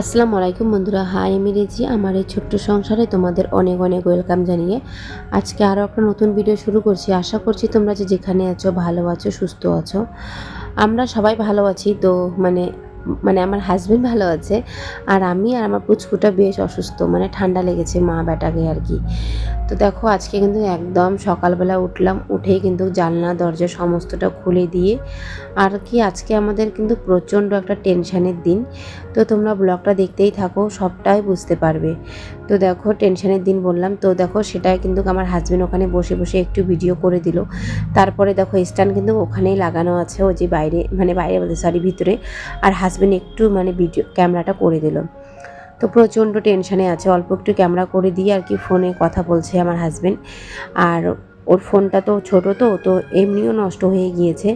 আসসালামু আলাইকুম বন্ধুরা। হাই, আমি রেজি। আমার এই ছোট্ট সংসারে তোমাদের অনেক অনেক ওয়েলকাম জানিয়ে আজকে আরও একটা নতুন ভিডিও শুরু করছি। আশা করছি তোমরা যে যেখানে আছো, ভালো আছো, সুস্থ আছো। আমরা সবাই ভালো আছি, তো মানে মানে আমার হাজব্যান্ড ভালো আছে, আর আমি আর আমার পুচকুটা বেশ অসুস্থ মানে ঠান্ডা লেগেছে মা বেটাকে আর কি। তো দেখো, আজকে কিন্তু একদম সকালবেলা উঠলাম, উঠেই কিন্তু জানলা, দরজা সমস্তটা খুলে দিয়ে, আর কি আজকে আমাদের কিন্তু প্রচণ্ড একটা টেনশানের দিন। তো তোমরা ব্লগটা দেখতেই থাকো, সবটাই বুঝতে পারবে। তো দেখো, টেনশানের দিন বললাম, তো দেখো, সেটাই কিন্তু আমার হাজব্যান্ড ওখানে বসে বসে একটু ভিডিও করে দিল। তারপরে দেখো স্ট্যান্ড কিন্তু ওখানেই লাগানো আছে ও যে বাইরে মানে বাইরে বলতে সরি ভিতরে। আর হাজবেন্ড একটু মানে ভিডিও ক্যামেরাটা করে দিল। তো প্রচণ্ড টেনশানে আছে, অল্প একটু ক্যামেরা করে দিয়ে আর কি ফোনে কথা বলছে আমার হাজব্যান্ড আর ওর ফোনটা তো ছোট তো তো এমনিও নষ্ট হয়ে গিয়েছে।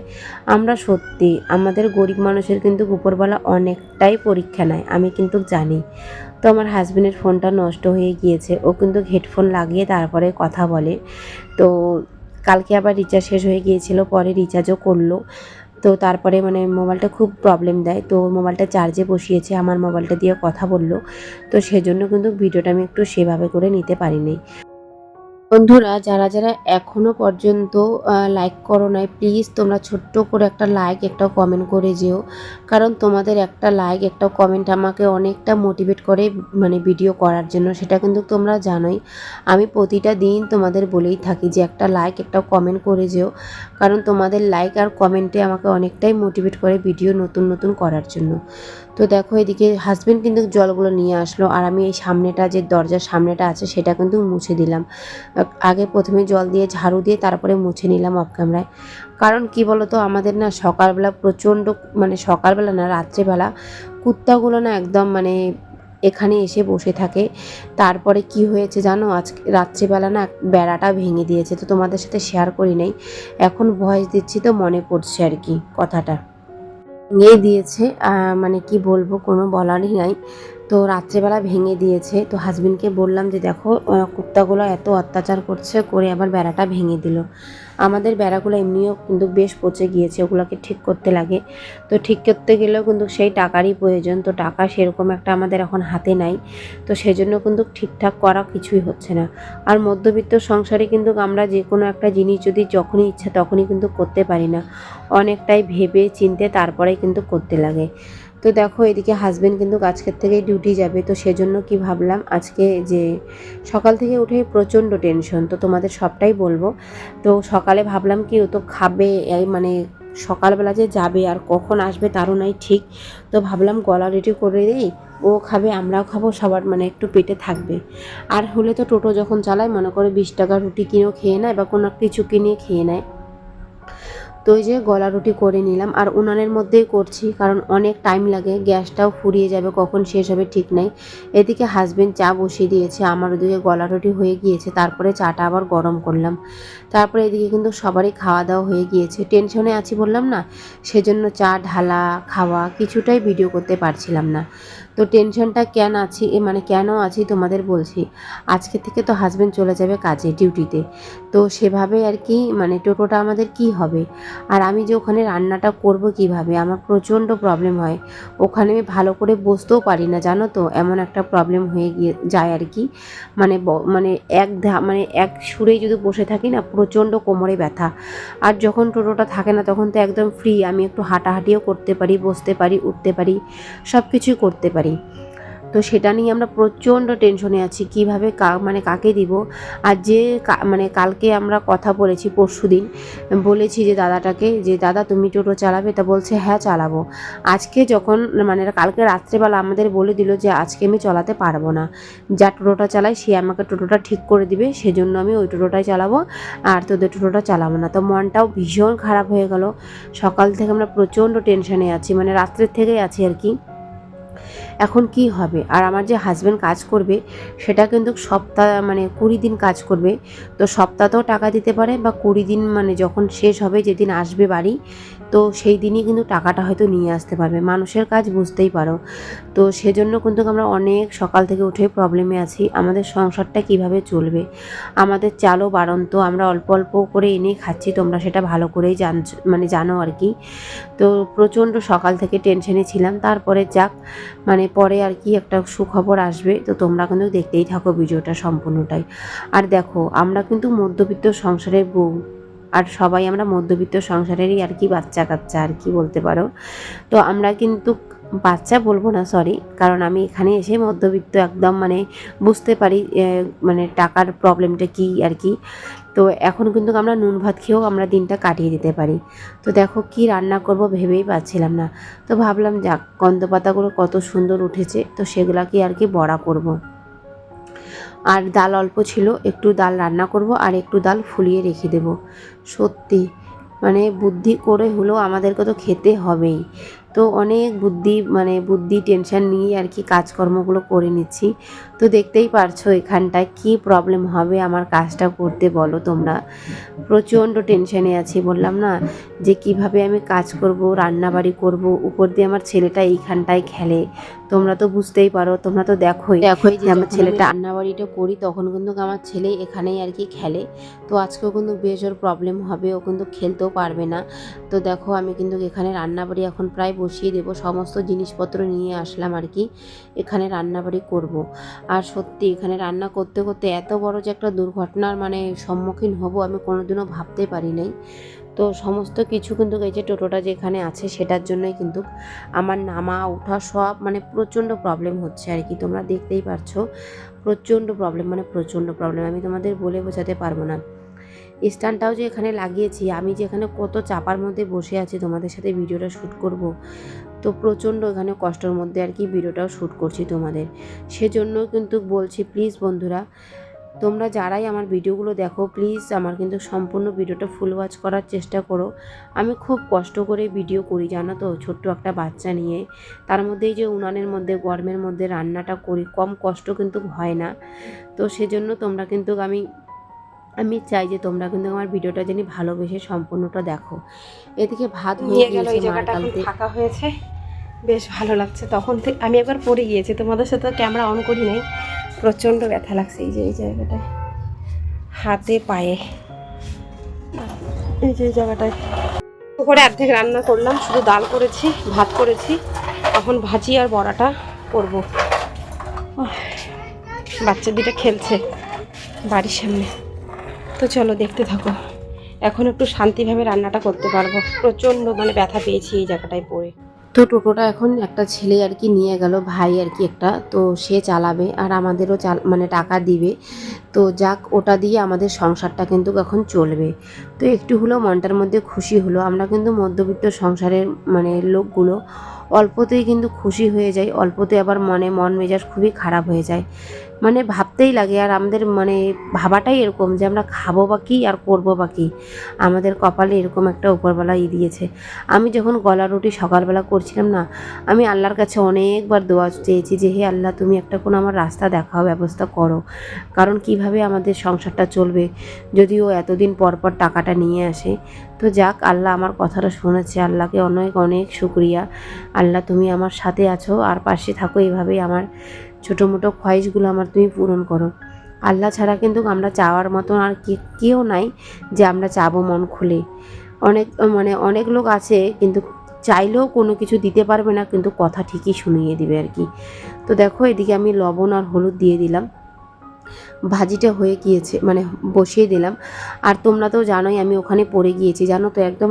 আমরা সত্যি, আমাদের গরিব মানুষের কিন্তু উপরবেলা অনেকটাই পরীক্ষা নেয়, আমি কিন্তু জানি। তো আমার হাজব্যান্ডের ফোনটা নষ্ট হয়ে গিয়েছে, ও কিন্তু হেডফোন লাগিয়ে তারপরে কথা বলে। তো কালকে আবার রিচার্জ শেষ হয়ে গিয়েছিল, পরে রিচার্জও করল। তো তারপরে মানে মোবাইলটা খুব প্রবলেম দেয়। তো মোবাইলটা চার্জে বসিয়েছে, আমার মোবাইলটা দিয়ে কথা বলল। তো সেজন্য কিন্তু ভিডিওটা আমি একটু সেভাবে করে নিতে পারিনি। বন্ধুরা, যারা যারা এখনও পর্যন্ত লাইক করো নাই প্লিজ তোমরা ছোট্ট করে একটা লাইক একটা কমেন্ট করে যেও। কারণ তোমাদের একটা লাইক একটা কমেন্ট আমাকে অনেকটা মোটিভেট করে মানে ভিডিও করার জন্য, সেটা কিন্তু তোমরা জানোই। আমি প্রতিটা দিন তোমাদের বলেই থাকি যে একটা লাইক একটা কমেন্ট করে যেও। কারণ তোমাদের লাইক আর কমেন্টে আমাকে অনেকটাই মোটিভেট করে ভিডিও নতুন নতুন করার জন্য। তো দেখো, এদিকে হাজব্যান্ড কিন্তু জলগুলো নিয়ে আসলো, আর আমি এই সামনেটা, যে দরজার সামনেটা আছে, সেটা কিন্তু মুছে দিলাম। আগে প্রথমে জল দিয়ে ঝাড়ু দিয়ে তারপরে মুছে নিলাম অফ ক্যামেরায় কারণ কি বলতো, আমাদের না সকালবেলা প্রচণ্ড মানে সকালবেলা না, রাত্রেবেলা কুত্তাগুলো না একদম মানে এখানে এসে বসে থাকে। তারপরে কি হয়েছে জানো? আজকে রাত্রিবেলা না বেড়াটা ভেঙে দিয়েছে। তো তোমাদের সাথে শেয়ার করি নাই। এখন ভয়েস দিচ্ছি তো মনে পড়ছে আর কি কথাটা। ভেঙে দিয়েছে মানে কি বলব কোনো বলারই নাই। তো রাত্রেবেলা ভেঙে দিয়েছে। তো হাজবেন্ডকে বললাম যে, দেখো কুত্তাগুলো এত অত্যাচার করছে, করে আবার বেড়াটা ভেঙে দিল। আমাদের বেড়াগুলো এমনিও কিন্তু বেশ পচে গিয়েছে, ওগুলোকে ঠিক করতে লাগে। তো ঠিক করতে গেলেও কিন্তু সেই টাকারই প্রয়োজন। তো টাকা সেরকম একটা আমাদের এখন হাতে নাই। তো সেজন্য কিন্তু ঠিকঠাক করা কিছুই হচ্ছে না। আর মধ্যবিত্ত সংসারে কিন্তু আমরা যে কোনো একটা জিনিস যদি যখনই ইচ্ছা তখনই কিন্তু করতে পারি না। অনেকটাই ভেবে চিনতে তারপরে কিন্তু করতে লাগে। তো দেখো, এদিকে হাজব্যান্ড কিন্তু আজকের থেকেই ডিউটি যাবে। তো সেজন্য কি ভাবলাম, আজকে যে সকাল থেকে উঠে প্রচণ্ড টেনশন তো তোমাদের সবটাই বলব। তো সকালে ভাবলাম কি, ও তো খাবে মানে সকালবেলা যে যাবে আর কখন আসবে তারও নাই ঠিক। তো ভাবলাম গলা রেডি করে দিই, ও খাবে, আমরাও খাব, সবার মানে একটু পেটে থাকবে। আর হলে তো টোটো যখন চালায়, মনে করে বিশ টাকা রুটি কিনেও খেয়ে নেয় বা কোনো কিছু কিনে খেয়ে নেয়। তো ওই যে গলা রুটি করে নিলাম। আর উনানের মধ্যেই করছি, কারণ অনেক টাইম লাগে, গ্যাসটাও ফুরিয়ে যাবে, কখন শেষ হবে ঠিক নাই। এদিকে হাজব্যান্ড চা বসিয়ে দিয়েছে, আমার ওদিকে গলা রুটি হয়ে গিয়েছে, তারপরে চাটা আবার গরম করলাম। তারপরে এদিকে কিন্তু সবারই খাওয়া দাওয়া হয়ে গিয়েছে। টেনশনে আছি বললাম না, সেজন্য চা, ঢালা, খাওয়া কিছুটাই ভিডিও করতে পারছিলাম না। তো টেনশনটা কেন আছি, এ মানে কেন আছি তোমাদের বলছি, আজকে থেকে তো হাজব্যান্ড চলে যাবে কাজে ডিউটিতে তো সেভাবে আর কি মানে টোটোটা আমাদের কি হবে? আর আমি যে ওখানে রান্নাটা করব কীভাবে? আমার প্রচণ্ড প্রবলেম হয়। ওখানে আমি ভালো করে বসতেও পারি না, জানো তো? এমন একটা প্রবলেম হয়ে গিয়ে যায় আর কি। মানে মানে এক ধা মানে এক সুরেই যদি বসে থাকি না প্রচণ্ড কোমরে ব্যথা। আর যখন টোটোটা থাকে না, তখন তো একদম ফ্রি আমি একটু হাঁটাহাঁটিও করতে পারি, বসতে পারি, উঠতে পারি সব কিছুই করতে পারি। তো সেটা নিয়ে আমরা প্রচণ্ড টেনশনে আছি, কীভাবে কা মানে কাকে দিব? আর যে মানে কালকে আমরা কথা বলেছি, পরশু দিন, বলেছি যে দাদাটাকে যে, দাদা, তুমি টোটো চালাবে? তা বলছে হ্যাঁ চালাবো। আজকে যখন মানে কালকে রাত্রেবেলা আমাদের বলে দিল যে, আজকে আমি চালাতে পারব না। যা টোটোটা চালাই সে আমাকে টোটোটা ঠিক করে দিবে, সেজন্য আমি ওই টোটোটাই চালাবো, আর তোদের টোটোটা চালাবো না। তো মনটাও ভীষণ খারাপ হয়ে গেল। সকাল থেকে আমরা প্রচণ্ড টেনশনে আছি মানে রাত্রের থেকেই আছি আর কি। এখন কি হবে? আর আমার যে হাজব্যান্ড কাজ করবে, সেটা কিন্তু সপ্তাহ মানে কুড়ি দিন কাজ করবে। তো সপ্তাহতেও টাকা দিতে পারে বা কুড়ি দিন মানে যখন শেষ হবে, যেদিন আসবে বাড়ি তো সেই দিনই কিন্তু টাকাটা হয়তো নিয়ে আসতে পারবে। মানুষের কাজ বুঝতেই পারো। তো সেজন্য কিন্তু আমরা অনেক সকাল থেকে উঠে প্রবলেমে আছি। আমাদের সংসারটা কীভাবে চলবে? আমাদের চালও বাড়ন্ত। আমরা অল্প অল্প করে এনে খাচ্ছি। তোমরা সেটা ভালো করেই জান মানে জানো আর কি। তো প্রচণ্ড সকাল থেকে টেনশনে ছিলাম। তারপরে যাক মানে পরে আর কি একটা সুখবর আসবে। তো তোমরা কিন্তু দেখতেই থাকো ভিডিওটা সম্পূর্ণটাই। আর দেখো, আমরা কিন্তু মধ্যবিত্ত সংসারের বউ। আর সবাই আমরা মধ্যবিত্ত সংসারেরই আর কি বাচ্চা কাচ্চা আর কি বলতে পারো। তো আমরা কিন্তু বাচ্চা বলব না সরি কারণ আমি এখানে এসে মধ্যবিত্ত একদম মানে বুঝতে পারি মানে টাকার প্রবলেমটা কি আর কি। তো এখন কিন্তু আমরা নুন ভাত খেয়েও আমরা দিনটা কাটিয়ে দিতে পারি। তো দেখো কি রান্না করব ভেবেই পাচ্ছিলাম না। তো ভাবলাম যাক গন্ধ পাতাগুলো কত সুন্দর উঠেছে, তো সেগুলাকে আর কি বড়া করব। আর ডাল অল্প ছিল, একটু ডাল রান্না করব আর একটু ডাল ফুলিয়ে রেখে দেব। সত্যি মানে বুদ্ধি করে হলেও আমাদেরকে তো খেতে হবেই। তো অনেক বুদ্ধি মানে বুদ্ধি টেনশন নিয়ে আর কি কাজকর্মগুলো করে নিচ্ছি। তো দেখতেই পারছ এখানটায় কি প্রবলেম হবে আমার কাজটা করতে বলো তোমরা। প্রচণ্ড টেনশনে আছি বললাম না যে কীভাবে আমি কাজ করব রান্নাবাড়ি করব উপর দিয়ে আমার ছেলেটা এইখানটায় খেলে। তোমরা তো বুঝতেই পারো তোমরা তো দেখোই দেখোই যে আমার ছেলেটা রান্নাবাড়িটা করি তখন কিন্তু আমার ছেলে এখানেই আর কি খেলে। তো আজকেও কিন্তু বেশ ওর প্রবলেম হবে ও কিন্তু খেলতেও পারবে না। তো দেখো আমি কিন্তু এখানে রান্নাবাড়ি এখন প্রায় বসিয়ে দেবো, সমস্ত জিনিসপত্র নিয়ে আসলাম আর কি। এখানে রান্নাবাড়ি করব। আর সত্যি এখানে রান্না করতে করতে এত বড় যে একটা দুর্ঘটনার মানে সম্মুখীন হব আমি কোনোদিনও ভাবতে পারি নাই। তো সমস্ত কিছু কিন্তু এই যে টোটোটা যেখানে আছে সেটার জন্যই কিন্তু আমার নামা, ওঠা সব মানে প্রচণ্ড প্রবলেম হচ্ছে আর কি। তোমরা দেখতেই পারছ, প্রচণ্ড প্রবলেম মানে প্রচণ্ড প্রবলেম আমি তোমাদের বলে বোঝাতে পারব না। স্ট্যান্ডটাও যে এখানে লাগিয়েছি, আমি যে এখানে কত চাপার মধ্যে বসে আছি তোমাদের সাথে ভিডিওটা শ্যুট করব। তো প্রচণ্ড এখানে কষ্টের মধ্যে আর কি ভিডিওটাও শ্যুট করছি তোমাদের। সেজন্য কিন্তু বলছি প্লিজ বন্ধুরা, তোমরা যারাই আমার ভিডিওগুলো দেখো প্লিজ আমার কিন্তু সম্পূর্ণ ভিডিওটা ফুল ওয়াচ করার চেষ্টা করো। আমি খুব কষ্ট করে ভিডিও করি, জানো তো, ছোট্ট একটা বাচ্চা নিয়ে। তার মধ্যেই যে উনানের মধ্যে, গরমের মধ্যে রান্নাটা করি, কম কষ্ট কিন্তু হয় না। তো সেজন্য তোমরা কিন্তু আমি আমি চাই যে তোমরা কিন্তু আমার ভিডিওটা জানি ভালোবেসে সম্পূর্ণটা দেখো। এদিকে ভাত হয়ে গেল এই জায়গাটা ফাঁকা হয়েছে। বেশ ভালো লাগছে। তখন থেকে আমি একবার পড়ে গিয়েছি তোমাদের সাথে ক্যামেরা অন করি নাই। প্রচণ্ড ব্যথা লাগছে এই যে এই জায়গাটায়। হাতে পায়ে। এই যে এই জায়গাটায়। করে অর্ধেক রান্না করলাম শুধু ডাল করেছি ভাত করেছি। এখন ভাজি আর বড়াটা করব। বাচ্চা দুটো খেলছে বাড়ির সামনে। তো চলো দেখতে থাকো। এখন একটু শান্তিভাবে রান্নাটা করতে পারব। প্রচণ্ড মানে ব্যথা পেয়েছি এই জায়গাটায় পড়ে। তো টোটোটা এখন একটা ছেলে আর কি নিয়ে গেল, ভাই আর কি একটা। তো সে চালাবে আর আমাদেরও চাল মানে টাকা দিবে। তো যাক, ওটা দিয়ে আমাদের সংসারটা কিন্তু এখন চলবে। তো একটু হলেও মনটার মধ্যে খুশি হলো। আমরা কিন্তু মধ্যবিত্ত সংসারের মানে লোকগুলো অল্পতেই কিন্তু খুশি হয়ে যায় অল্পতে আবার মনে মন মেজাজ খুবই খারাপ হয়ে যায়। মানে ভাবতেই লাগে, আর আমাদের মানে ভাবাটাই এরকম যে আমরা খাব বা কী আর করব বা কী। আমাদের কপালে এরকম একটা উপরবেলা ই দিয়েছে। আমি যখন গলা রুটি সকালবেলা করছিলাম না, আমি আল্লাহর কাছে অনেকবার দোয়া চেয়েছি যে, হে আল্লাহ, তুমি একটা কোনো আমার রাস্তা দেখাও, ব্যবস্থা করো। কারণ কীভাবে আমাদের সংসারটা চলবে, যদিও এতদিন পর পর টাকাটা নিয়ে আসে। তো যাক, আল্লাহ আমার কথাটা শুনেছে, আল্লাহকে অনেক অনেক শুক্রিয়া। আল্লাহ, তুমি আমার সাথে আছো, আর পাশে থাকো এইভাবেই আমার ছোটো মোটো খয়েশগুলো আমার তুমি পূরণ করো। আল্লাহ ছাড়া কিন্তু আমরা চাওয়ার মতন আর কি কেউ নাই যে আমরা চাবো মন খুলে। অনেক মানে অনেক লোক আছে কিন্তু চাইলেও কোনো কিছু দিতে পারবে না, কিন্তু কথা ঠিকই শুনিয়ে দিবে আর কি। তো দেখো এদিকে আমি লবণ আর হলুদ দিয়ে দিলাম। ভাজিটা হয়ে গিয়েছে মানে বসিয়ে দিলাম। আর তোমরা তো জানোই আমি ওখানে পড়ে গিয়েছি, জানো তো একদম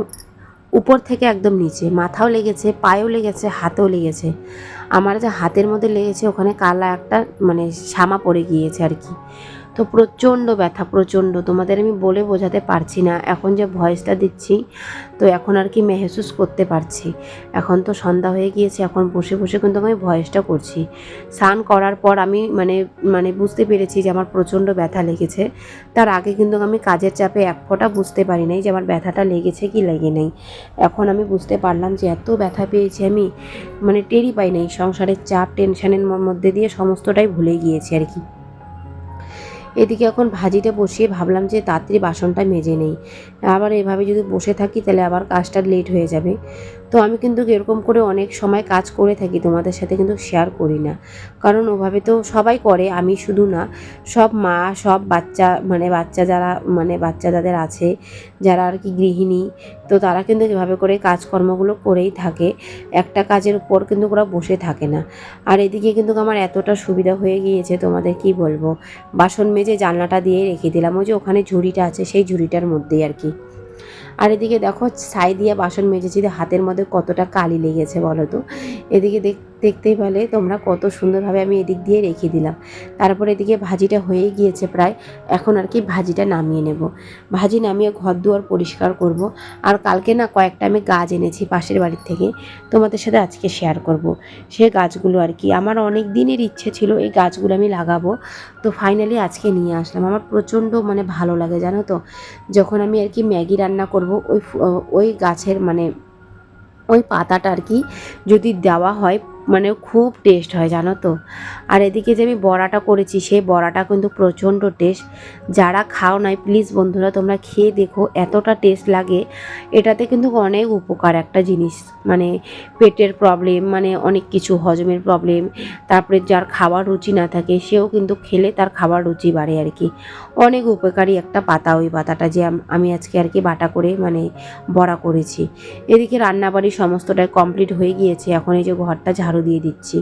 উপর থেকে একদম নিচে, মাথাও লেগেছে, পায়েও লেগেছে, হাতেও লেগেছে। আমার যে হাতের মধ্যে লেগেছে, ওখানে কালা একটা মানে শামা পড়ে গিয়েছে আর কি। তো প্রচণ্ড ব্যথা, প্রচণ্ড। তোমাদের আমি বলে বোঝাতে পারছি না। এখন যে ভয়েসটা দিচ্ছি, তো এখন আর কি মেহসুস করতে পারছি। এখন তো সন্ধ্যা হয়ে গিয়েছে, এখন বসে বসে কিন্তু আমি ভয়েসটা করছি। স্নান করার পর আমি মানে মানে বুঝতে পেরেছি যে আমার প্রচণ্ড ব্যথা লেগেছে। তার আগে কিন্তু আমি কাজের চাপে এক ফোঁটা বুঝতে পারি নাই যে আমার ব্যথাটা লেগেছে কি লেগে নেই। এখন আমি বুঝতে পারলাম যে এত ব্যথা পেয়েছি আমি মানে টেরই পাই নাই। সংসারের চাপ, টেনশনের মধ্যে দিয়ে সমস্তটাই ভুলে গিয়েছি আর কি। এদিকে এখন ভাজিটা বসিয়ে ভাবলাম যে তাড়াতাড়ি বাসনটা মেজে নেই। আবার এভাবে যদি বসে থাকি তাহলে আবার কাজটা লেট হয়ে যাবে। তো আমি কিন্তু এরকম করে অনেক সময় কাজ করে থাকি, তোমাদের সাথে কিন্তু শেয়ার করি না। কারণ ওভাবে তো সবাই করে, আমি শুধু না, সব মা, সব বাচ্চা মানে বাচ্চা যারা মানে বাচ্চা যাদের আছে, যারা আর কি গৃহিণী, তো তারা কিন্তু এভাবে করে কাজকর্মগুলো করেই থাকে। একটা কাজের উপর কিন্তু ওরা বসে থাকে না। আর এদিকে কিন্তু আমার এতটা সুবিধা হয়ে গিয়েছে, তোমাদের কি বলব? বাসন মেজে জানলাটা দিয়ে রেখে দিলাম। ওই যে ওখানে ঝুড়িটা আছে, সেই ঝুড়িটার মধ্যেই আর কি। আর এদিকে দেখো ছাই দিয়ে বাসন মেজেছি হাতের মধ্যে কতটা কালি লেগেছে বলো তো। এদিকে দেখ দেখতেই পেলে তোমরা কত সুন্দরভাবে আমি এদিক দিয়ে রেখে দিলাম। তারপর এদিকে ভাজিটা হয়ে গিয়েছে প্রায়। এখন আর কি ভাজিটা নামিয়ে নেব। ভাজি নামিয়ে ঘর দুয়ার পরিষ্কার করব। আর কালকে না কয়েকটা আমি গাছ এনেছি পাশের বাড়ির থেকে, তোমাদের সাথে আজকে শেয়ার করব। সে গাছগুলো আর কি। আমার অনেক দিনের ইচ্ছে ছিল এই গাছগুলো আমি লাগাবো। তো ফাইনালি আজকে নিয়ে আসলাম। আমার প্রচণ্ড মানে ভালো লাগে, জানো তো? যখন আমি আর কি ম্যাগি রান্না করব, ওই ওই গাছের মানে ওই পাতাটা আর কি যদি দেওয়া হয় মানে খুব টেস্ট হয়, জানো তো? আর এদিকে যে আমি বড়াটা করেছি, সেই বড়াটা কিন্তু প্রচণ্ড টেস্ট যারা খাও নাই প্লিজ বন্ধুরা, তোমরা খেয়ে দেখো, এতটা টেস্ট লাগে। এটাতে কিন্তু অনেক উপকার একটা জিনিস। মানে পেটের প্রবলেম মানে অনেক কিছু, হজমের প্রবলেম তারপরে যার খাবার রুচি না থাকে, সেও কিন্তু খেলে তার খাবার রুচি বাড়ে আর কি। অনেক উপকারী একটা পাতা ওই পাতাটা যে আমি আজকে আর কি বাটা করে মানে বড়া করেছি। এদিকে রান্নাবাড়ি সমস্তটাই কমপ্লিট হয়ে গিয়েছে। এখন এই যে ঘরটা ঝাড়ু দিয়ে দিচ্ছি।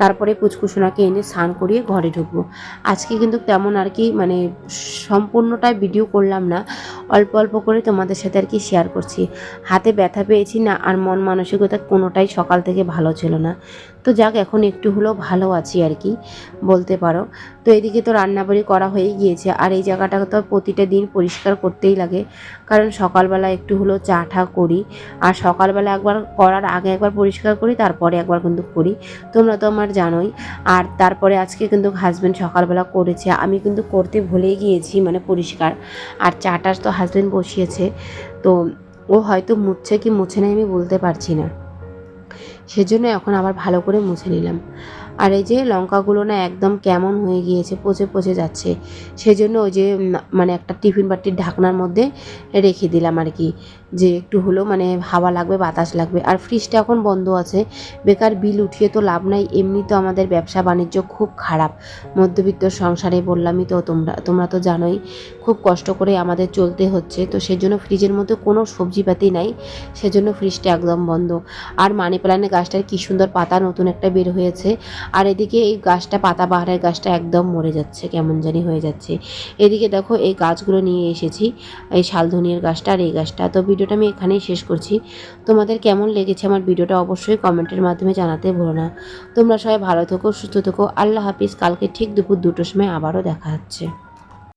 তারপরে পুচকুসোনাকে এনে স্নান করিয়ে ঘরে ঢুকবো। আজকে কিন্তু তেমন আর কি মানে সম্পূর্ণটাই ভিডিও করলাম না। অল্প অল্প করে তোমাদের সাথে আর কি শেয়ার করছি। হাতে ব্যথা পেয়েছি না আর মন মানসিকতা কোনোটাই সকাল থেকে ভালো ছিল না। তো যাক, এখন একটু হলেও ভালো আছি আর কি, বলতে পারো। তো এদিকে তো রান্নাবাড়ি করা হয়ে গিয়েছে, আর এই জায়গাটা তো প্রতিটা দিন পরিষ্কার করতেই লাগে, কারণ সকালবেলা একটু হলেও চা ঠা করি, আর সকালবেলা একবার করার আগে একবার পরিষ্কার করি, তারপরে একবার কিন্তু করি, তোমরা তো আমার জানোই। আর তারপরে আজকে কিন্তু হাজব্যান্ড সকালবেলা করেছে, আমি কিন্তু করতে ভুলেই গিয়েছি মানে পরিষ্কার। আর চাটা তো হাজব্যান্ড বসিয়েছে, তো ও হয়তো মুছছে কি মুছে নাই আমি বলতে পারছি না। সেজন্য এখন আবার ভালো করে মুছে নিলাম। আর এই যে লঙ্কাগুলো না একদম কেমন হয়ে গিয়েছে, পচে পচে যাচ্ছে, সেজন্য ওই যে মানে একটা টিফিন বাটির ঢাকনার মধ্যে রেখে দিলাম আর কি। যে একটু হলেও মানে হাওয়া লাগবে, বাতাস লাগবে। আর ফ্রিজটা এখন বন্ধ আছে। বেকার বিল উঠিয়ে তো লাভ নাই, এমনি তো আমাদের ব্যবসা বাণিজ্য খুব খারাপ। মধ্যবিত্ত সংসারে বললামই তো, তোমরা তোমরা তো জানোই, খুব কষ্ট করে আমাদের চলতে হচ্ছে। তো সেজন্য ফ্রিজের মধ্যে কোনো সবজিপাতি নাই, সেজন্য ফ্রিজটা একদম বন্ধ। আর মানি প্ল্যান্টের গাছটার কী সুন্দর পাতা, নতুন একটা বের হয়েছে। আর এদিকে এই গাছটা, পাতা বাহারের গাছটা একদম মরে যাচ্ছে, কেমন জানি হয়ে যাচ্ছে। এদিকে দেখো, এই গাছগুলো নিয়ে এসেছি, এই শালধনিয়ার গাছটা আর এই গাছটা। তো ভিডিওটা আমি এখানেই শেষ করছি। তোমাদের কেমন লেগেছে আমার ভিডিওটা অবশ্যই কমেন্টের মাধ্যমে জানাতে ভুলো না। তোমরা সবাই ভালো থেকো, সুস্থ থেকো। আল্লাহ হাফিজ। কালকে ঠিক দুপুর দুটোর সময় আবারও দেখা হচ্ছে।